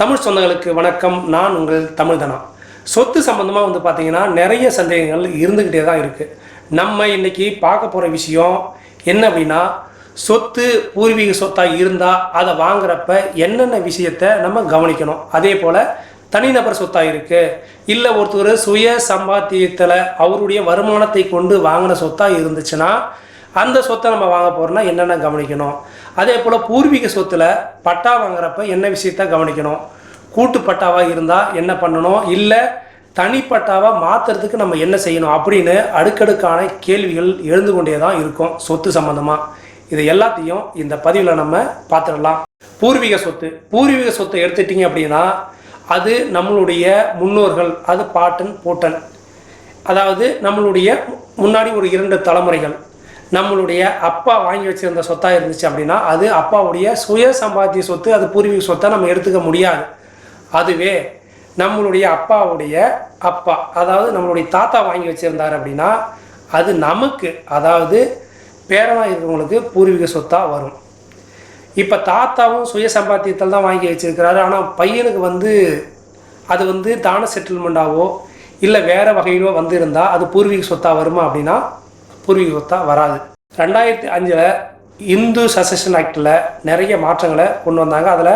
தமிழ் சொந்தங்களுக்கு வணக்கம். நான் உங்கள் தமிழ்தனா. சொத்து சம்பந்தமாக வந்து பார்த்தீங்கன்னா நிறைய சந்தேகங்கள் இருந்துக்கிட்டே தான் இருக்குது நம்ம இன்றைக்கி பார்க்க போகிற விஷயம் என்ன அப்படின்னா சொத்து பூர்வீக சொத்தாக இருந்தால் அதை வாங்குறப்ப என்னென்ன விஷயத்தை நம்ம கவனிக்கணும்? அதே போல் தனிநபர் சொத்தாக இருக்குது இல்லை ஒருத்தர் சுய சம்பாத்தியத்தில் அவருடைய வருமானத்தை கொண்டு வாங்கின சொத்தாக இருந்துச்சுன்னா அந்த சொத்தை நம்ம வாங்க போகிறோம்னா என்னென்ன கவனிக்கணும்? அதே போல் பூர்வீக சொத்தில் பட்டா வாங்குறப்ப என்ன விஷயத்த கவனிக்கணும்? கூட்டு பட்டாவாக இருந்தால் என்ன பண்ணணும்? இல்லை தனிப்பட்டாவாக மாற்றுறதுக்கு நம்ம என்ன செய்யணும்? அப்படின்னு அடுக்கடுக்கான கேள்விகள் எழுந்து கொண்டே தான் இருக்கும் சொத்து சம்மந்தமாக இது எல்லாத்தையும் இந்த பதிவில் நம்ம பார்த்துடலாம். பூர்வீக சொத்து. பூர்வீக சொத்தை எடுத்துட்டிங்க அப்படின்னா அது நம்மளுடைய முன்னோர்கள் அது பாட்டன் பூட்டன். அதாவது நம்மளுடைய முன்னாடி ஒரு இரண்டு தலைமுறைகள். நம்மளுடைய அப்பா வாங்கி வச்சிருந்த சொத்தாக இருந்துச்சு அப்படின்னா அது அப்பாவுடைய சுய சம்பாத்திய சொத்து அது பூர்வீக சொத்தை நம்ம எடுத்துக்க முடியாது. அதுவே நம்மளுடைய அப்பாவுடைய அப்பா அதாவது நம்மளுடைய தாத்தா வாங்கி வச்சுருந்தார் அப்படின்னா அது நமக்கு அதாவது பேரனாக இருக்கிறவங்களுக்கு பூர்வீக சொத்தாக வரும். இப்போ தாத்தாவும் சுய சம்பாத்தியத்தில் தான் வாங்கி வச்சிருக்கிறாரு. ஆனால் பையனுக்கு வந்து அது வந்து தான செட்டில்மெண்ட்டாவோ இல்லை வேறு வகையிலோ வந்திருந்தால் அது பூர்வீக சொத்தாக வருமா அப்படின்னா பூர்வீக சொத்தாக வராது. ரெண்டாயிரத்தி அஞ்சில் இந்து சசஷன் ஆக்டில் நிறைய மாற்றங்களை கொண்டு வந்தாங்க. அதில்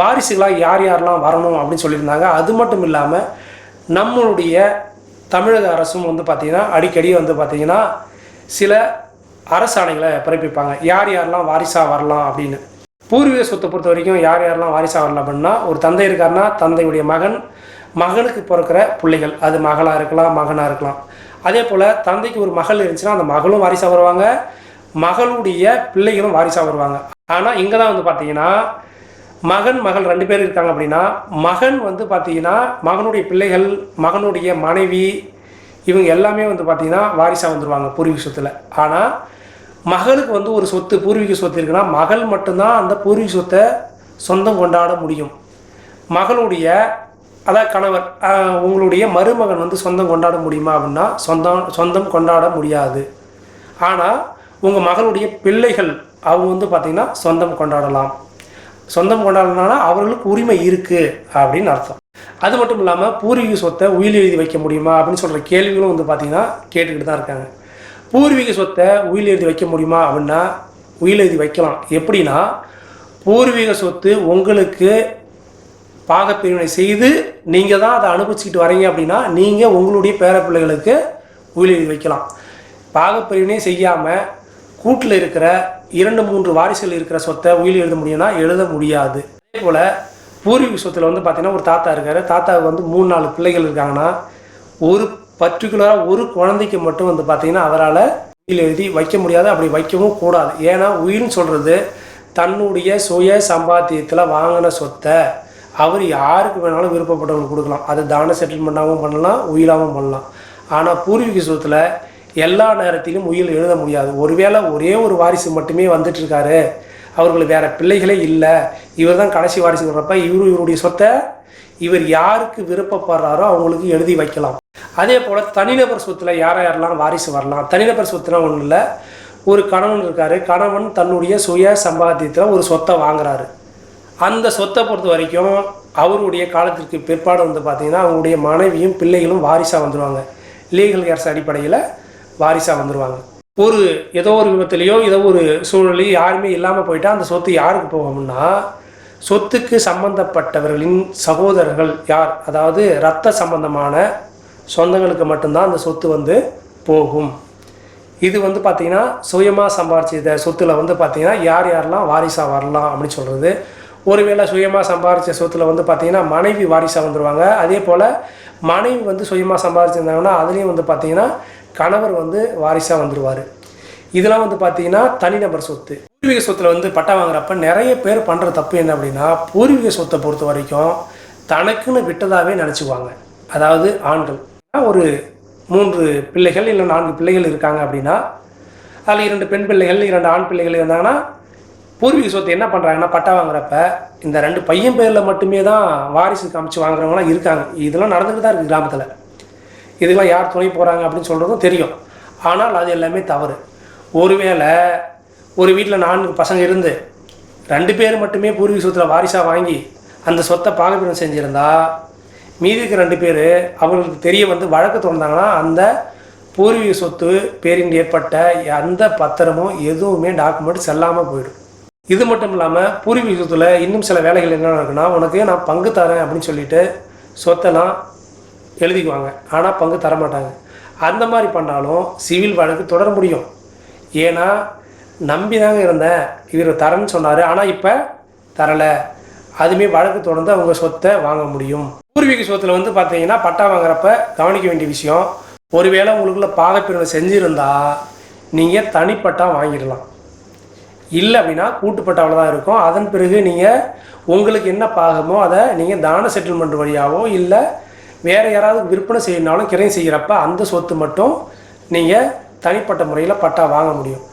வாரிசுகளாக யார் யாரெல்லாம் வரணும் அப்படின்னு சொல்லியிருந்தாங்க. அது மட்டும் இல்லாமல் நம்மளுடைய தமிழக அரசும் வந்து பார்த்திங்கன்னா அடிக்கடி வந்து பார்த்திங்கன்னா சில அரசாணைகளை பிறப்பிப்பாங்க. யார் யாரெல்லாம் வாரிசாக வரலாம் அப்படின்னு. பூர்வீக சொத்தை பொறுத்த வரைக்கும் யார் யாரெல்லாம் வாரிசாக வரலாம் அப்படின்னா ஒரு தந்தை இருக்காருன்னா தந்தையுடைய மகன் மகனுக்கு பிறக்கிற பிள்ளைகள். அது மகளாக இருக்கலாம் மகனாக இருக்கலாம். அதே போல் தந்தைக்கு ஒரு மகள் இருந்துச்சுன்னா அந்த மகளும் வாரிசாக வருவாங்க. மகளுடைய பிள்ளைகளும் வாரிசாக வருவாங்க. ஆனால் இங்கே தான் வந்து பார்த்தீங்கன்னா மகன் மகள் ரெண்டு பேர் இருக்காங்க அப்படின்னா மகன் வந்து பார்த்தீங்கன்னா மகனுடைய பிள்ளைகள் மகனுடைய மனைவி இவங்க எல்லாமே வந்து பார்த்தீங்கன்னா வாரிசாக வந்துடுவாங்க பூர்வீக சொத்தில். ஆனால் மகளுக்கு வந்து ஒரு சொத்து பூர்வீக சொத்து இருக்குன்னா மகள் மட்டும்தான் அந்த பூர்வீக சொத்தை சொந்தம் கொண்டாட முடியும். மகளுடைய அதான் கணவர் உங்களுடைய மருமகன் வந்து சொந்தம் கொண்டாட முடியுமா அப்படின்னா சொந்தம் சொந்தம் கொண்டாட முடியாது. ஆனால் உங்கள் மகளுடைய பிள்ளைகள் அவங்க வந்து பார்த்திங்கன்னா சொந்தம் கொண்டாடலாம். சொந்தம் கொண்டாடணும்னா அவர்களுக்கு உரிமை இருக்குது அப்படின்னு அர்த்தம். அது மட்டும் இல்லாமல் பூர்வீக சொத்தை உயில் எழுதி வைக்க முடியுமா அப்படின்னு சொல்கிற கேள்விகளும் வந்து பார்த்திங்கன்னா கேட்டுக்கிட்டு தான் இருக்காங்க. பூர்வீக சொத்தை உயில் எழுதி வைக்க முடியுமா அப்படின்னா உயில் எழுதி வைக்கலாம். எப்படின்னா பூர்வீக சொத்து உங்களுக்கு பாகப்பிரிவினை செய்து நீங்கள் தான் அதை அனுபவிச்சுக்கிட்டு வரீங்க அப்படின்னா நீங்கள் உங்களுடைய பேரப்பிள்ளைகளுக்கு உயிரி எழுதி வைக்கலாம். பாகப்பிரிவினை செய்யாமல் கூட்டில் இருக்கிற இரண்டு மூன்று வாரிசுகள் இருக்கிற சொத்தை உயில் எழுத முடியும்னா எழுத முடியாது. அதே போல் பூர்வீக சொத்தில் வந்து பார்த்தீங்கன்னா ஒரு தாத்தா இருக்கார். தாத்தாவுக்கு வந்து மூணு நாலு பிள்ளைகள் இருக்காங்கன்னா ஒரு பர்டிகுலராக ஒரு குழந்தைக்கு மட்டும் வந்து பார்த்தீங்கன்னா அவரால் உயிர் எழுதி வைக்க முடியாது. அப்படி வைக்கவும் கூடாது. ஏன்னா உயிர்னு சொல்கிறது தன்னுடைய சுய சம்பாத்தியத்தில் வாங்கின சொத்தை. அவர் யாருக்கு வேணாலும் விருப்பப்பட்டவங்களுக்கு கொடுக்கலாம். அது தான செட்டில்மெண்ட்டாகவும் பண்ணலாம் உயிலாகவும் பண்ணலாம். ஆனால் பூர்வீக சொத்தில் எல்லா நேரத்திலும் உயில் எழுத முடியாது. ஒருவேளை ஒரே ஒரு வாரிசு மட்டுமே வந்துட்டுருக்காரு. அவர்களுக்கு வேறு பிள்ளைகளே இல்லை. இவர் தான் கடைசி வாரிசுங்கிறப்ப இவர் இவருடைய சொத்தை இவர் யாருக்கு விருப்பப்படுறாரோ அவங்களுக்கு எழுதி வைக்கலாம். அதே போல் தனிநபர் சொத்தில் யார் யாரெல்லாம் வாரிசு வரலாம்? தனிநபர் சொத்துனா ஒன்றும் இல்லை. ஒரு கணவன் இருக்காரு. கணவன் தன்னுடைய சுய சம்பாத்தியத்தில் ஒரு சொத்தை வாங்குறாரு. அந்த சொத்தை பொறுத்த வரைக்கும் அவருடைய காலத்திற்கு பிற்பாடு வந்து பார்த்தீங்கன்னா அவங்களுடைய மனைவியும் பிள்ளைகளும் வாரிசாக வந்துடுவாங்க லீகல் கேர்ஸ் அடிப்படையில் வாரிசாக வந்துடுவாங்க ஒரு ஏதோ ஒரு விபத்துலேயோ ஏதோ ஒரு சூழலையோ யாருமே இல்லாமல் போயிட்டால் அந்த சொத்து யாருக்கு போகும்னா சொத்துக்கு சம்பந்தப்பட்டவர்களின் சகோதரர்கள் யார்? அதாவது இரத்த சம்பந்தமான சொந்தங்களுக்கு மட்டும்தான் அந்த சொத்து வந்து போகும். இது வந்து பார்த்திங்கன்னா சுயமாக சம்பாரிச்ச சொத்துல வந்து பார்த்தீங்கன்னா யார் யாரெல்லாம் வாரிசாக வரலாம் அப்படின்னு சொல்கிறது ஒருவேளை சுயமாக சம்பாதிச்ச சொத்தில் வந்து பார்த்தீங்கன்னா மனைவி வாரிசாக வந்துடுவாங்க அதே போல் மனைவி வந்து சுயமாக சம்பாதிச்சிருந்தாங்கன்னா அதுலேயும் வந்து பார்த்தீங்கன்னா கணவர் வந்து வாரிசாக வந்துடுவார் இதெல்லாம் வந்து பார்த்தீங்கன்னா தனிநபர் சொத்து. பூர்வீக சொத்தில் வந்து பட்டா வாங்குறப்ப நிறைய பேர் பண்ணுற தப்பு என்ன அப்படின்னா பூர்வீக சொத்தை பொறுத்த வரைக்கும் தனக்குன்னு விட்டதாகவே நினச்சிக்குவாங்க. அதாவது ஆண்கள். ஒரு மூன்று பிள்ளைகள் இல்லை நான்கு பிள்ளைகள் இருக்காங்க அப்படின்னா அதில் இரண்டு பெண் பிள்ளைகள் இரண்டு ஆண் பிள்ளைகள் இருந்தாங்கன்னா பூர்வீக சொத்து என்ன பண்ணுறாங்கன்னா பட்டா வாங்குறப்ப இந்த ரெண்டு பையன் பேரில் மட்டுமே தான் வாரிசு காமிச்சு வாங்குறவங்களாம் இருக்காங்க. இதெல்லாம் நடந்துட்டு தான் இருக்குது கிராமத்தில். இதுக்கெல்லாம் யார் துணை போகிறாங்க அப்படின்னு சொல்கிறதும் தெரியும். ஆனால் அது எல்லாமே தவறு. ஒருவேளை ஒரு வீட்டில் நான்கு பசங்க இருந்து ரெண்டு பேர் மட்டுமே பூர்வீக சொத்தில் வாரிசாக வாங்கி அந்த சொத்தை பாகப்பிரிவினை செஞ்சுருந்தா மீதி இருக்க ரெண்டு பேர் அவங்களுக்கு தெரிய வந்து வழக்கு தொடர்ந்தாங்கன்னா அந்த பூர்வீக சொத்து பேரின் ஏற்பட்ட எந்த பத்திரமும் எதுவுமே டாக்குமெண்ட் செல்லாமல் போயிடும். இது மட்டும் இல்லாமல் பூர்வீக சொத்தில் இன்னும் சில வேலைகள் என்ன இருக்குன்னா உனக்கு நான் பங்கு தரேன் அப்படின்னு சொல்லிட்டு சொத்தெல்லாம் எழுதிக்குவாங்க. ஆனால் பங்கு தர மாட்டாங்க அந்த மாதிரி பண்ணாலும் சிவில் வழக்கு தொடர முடியும். ஏன்னா நம்பி தாங்க இருந்தேன் இவர் தரேன்னு சொன்னார். ஆனால் இப்போ தரலை. அதுமே வழக்கு தொடர்ந்து அவங்க சொத்தை வாங்க முடியும். பூர்வீக சொத்தில் வந்து பார்த்தீங்கன்னா பட்டா வாங்குறப்ப கவனிக்க வேண்டிய விஷயம் ஒருவேளை உங்களுக்குள்ள பாகப்பிரிவு செஞ்சுருந்தா நீங்கள் தனிப்பட்டா வாங்கிடலாம். இல்லை அப்படின்னா கூட்டுப்பட்டாவில் தான் இருக்கும். அதன் பிறகு நீங்கள் உங்களுக்கு என்ன பாகமோ அதை நீங்கள் தான செட்டில்மெண்ட் வழியாகவோ இல்லை வேறு யாராவது விற்பனை செய்யணுனாலும் கிரையம் செய்கிறப்ப அந்த சொத்து மட்டும் நீங்கள் தனிப்பட்ட முறையில் பட்டா வாங்க முடியும்.